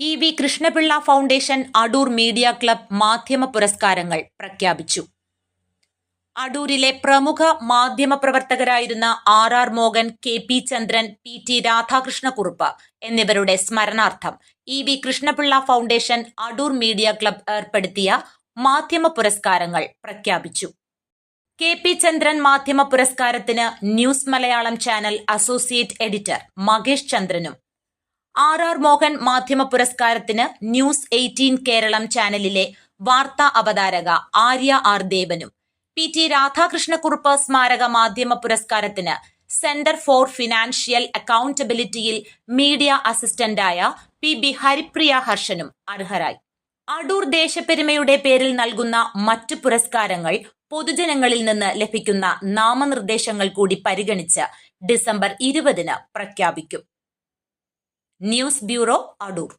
E V Krishnapillai foundation Adoor media club മാധ്യമ പുരസ്കാരങ്ങൾ പ്രഖ്യാപിച്ചു. അടൂരിലെ പ്രമുഖ മാധ്യമ പ്രവർത്തകരായിരുന്ന R R Mohan K P Chandran P T Radhakrishnakurup എന്നിവരുടെ സ്മരണാർത്ഥം E V Krishnapillai foundation Adoor media club ഏർപ്പെടുത്തിയ മാധ്യമ പുരസ്കാരങ്ങൾ പ്രഖ്യാപിച്ചു. കെ പി ചന്ദ്രൻ മാധ്യമ പുരസ്കാരത്തിന് news Malayalam channel associate editor Makesh ചന്ദ്രനും ആർ ആർ മോഹൻ മാധ്യമ പുരസ്കാരത്തിന് ന്യൂസ് എയ്റ്റീൻ കേരളം ചാനലിലെ വാർത്താ അവതാരക ആര്യ ആർ ദേവനും. പി ടി രാധാകൃഷ്ണക്കുറുപ്പ് സ്മാരക മാധ്യമ പുരസ്കാരത്തിന് സെന്റർ ഫോർ ഫിനാൻഷ്യൽ അക്കൗണ്ടബിലിറ്റിയിൽ മീഡിയ അസിസ്റ്റന്റായ പി ബി ഹരിപ്രിയ ഹർഷനും അർഹരായി. അടൂർ ദേശപ്പെരുമയുടെ പേരിൽ നൽകുന്ന മറ്റു പുരസ്കാരങ്ങൾ പൊതുജനങ്ങളിൽ നിന്ന് ലഭിക്കുന്ന നാമനിർദ്ദേശങ്ങൾ കൂടി പരിഗണിച്ച് ഡിസംബർ ഇരുപതിന് പ്രഖ്യാപിക്കും. News bureau Adoor